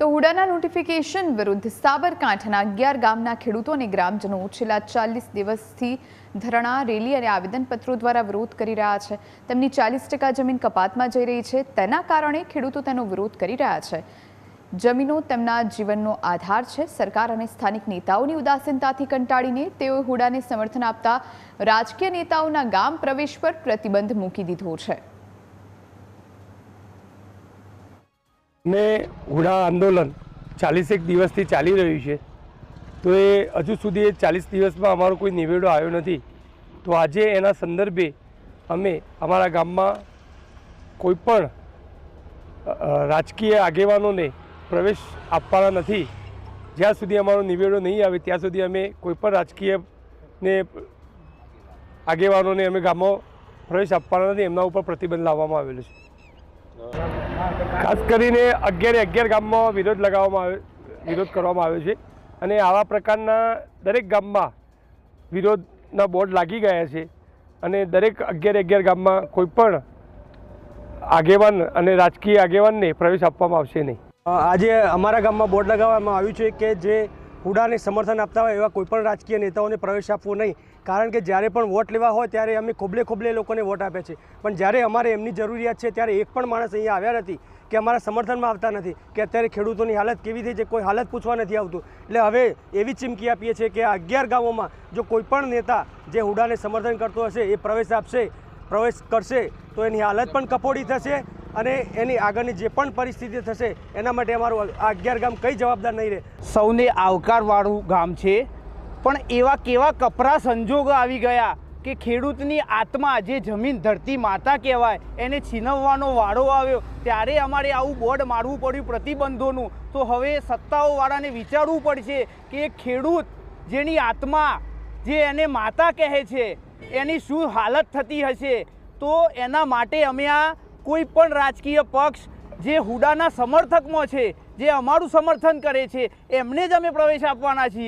તો હુડાના નોટિફિકેશન વિરુદ્ધ સાબરકાંઠાના અગિયાર ગામના ખેડૂતો અને ગ્રામજનો છેલ્લા ચાલીસ દિવસથી ધરણા, રેલી અને આવેદનપત્રો દ્વારા વિરોધ કરી રહ્યા છે. તેમની ચાલીસ ટકા જમીન કપાતમાં જઈ રહી છે. તેના કારણે ખેડૂતો તેનો વિરોધ કરી રહ્યા છે. જમીનો તેમના જીવનનો આધાર છે. સરકાર અને સ્થાનિક નેતાઓની ઉદાસીનતાથી કંટાળીને તેઓએ હુડાને સમર્થન આપતા રાજકીય નેતાઓના ગામ પ્રવેશ પર પ્રતિબંધ મૂકી દીધો છે. ને હુડા આંદોલન ચાલીસેક દિવસથી ચાલી રહ્યું છે. તો એ હજુ સુધી એ ચાલીસ દિવસમાં અમારો કોઈ નિવેડો આવ્યો નથી. તો આજે એના સંદર્ભે અમે અમારા ગામમાં કોઈ પણ અ, અ, રાજકીય આગેવાનોને પ્રવેશ આપવાના નથી. જ્યાં સુધી અમારો નિવેડો નહીં આવે ત્યાં સુધી અમે કોઈ પણ રાજકીય ને આગેવાનોને અમે ગામમાં પ્રવેશ આપવાના નથી. એમના ઉપર પ્રતિબંધ લાવવામાં આવેલો છે. ખાસ કરીને અગિયારે અગિયાર ગામમાં વિરોધ લગાવવામાં આવે વિરોધ કરવામાં આવ્યો છે. અને આવા પ્રકારના દરેક ગામમાં વિરોધના બોર્ડ લાગી ગયા છે. અને દરેક અગિયાર અગિયાર ગામમાં કોઈ પણ આગેવાન અને રાજકીય આગેવાનને પ્રવેશ આપવામાં આવશે નહીં. આજે અમારા ગામમાં બોર્ડ લગાવવામાં આવ્યું છે કે જે હુડાને સમર્થન આપતા હોય એવા કોઈપણ રાજકીય નેતાઓને પ્રવેશ આપવો નહીં. કારણ કે જ્યારે પણ વોટ લેવા હોય ત્યારે અમે ખોબલે ખોબલે લોકોને વોટ આપે છે. પણ જ્યારે અમારે એમની જરૂરિયાત છે ત્યારે એક પણ માણસ અહીંયા આવ્યા નથી કે અમારા સમર્થનમાં આવતા નથી કે અત્યારે ખેડૂતોની હાલત કેવી થઈ છે કોઈ હાલત પૂછવા નથી આવતું. એટલે હવે એવી ચીમકી આપીએ છીએ કે અગિયાર ગામોમાં જો કોઈપણ નેતા જે હુડાને સમર્થન કરતો હશે, એ પ્રવેશ આપશે, પ્રવેશ કરશે, તો એની હાલત પણ કફોડી થશે અને એની આગળની જે પણ પરિસ્થિતિ થશે, એના માટે અમારું આ અગિયાર ગામ કંઈ જવાબદાર નહીં રહે. સૌને આવકારવાળું ગામ છે. પણ એવા કેવા કપરા સંજોગો આવી ગયા કે ખેડૂતની આત્મા જે જમીન ધરતી માતા કહેવાય, એને છીનવવાનો વાળો આવ્યો, ત્યારે અમારે આવું બોર્ડ મારવું પડ્યું પ્રતિબંધોનું. તો હવે સત્તાઓવાળાને વિચારવું પડશે કે ખેડૂત જેની આત્મા જે એને માતા કહે છે, એની શું હાલત થતી હશે? તો એના માટે અમે આ કોઈ પણ રાજકીય પક્ષ જે હુડાના સમર્થકમાં છે, જે અમારું સમર્થન કરે છે, એમને જ અમે પ્રવેશ આપવાના છીએ.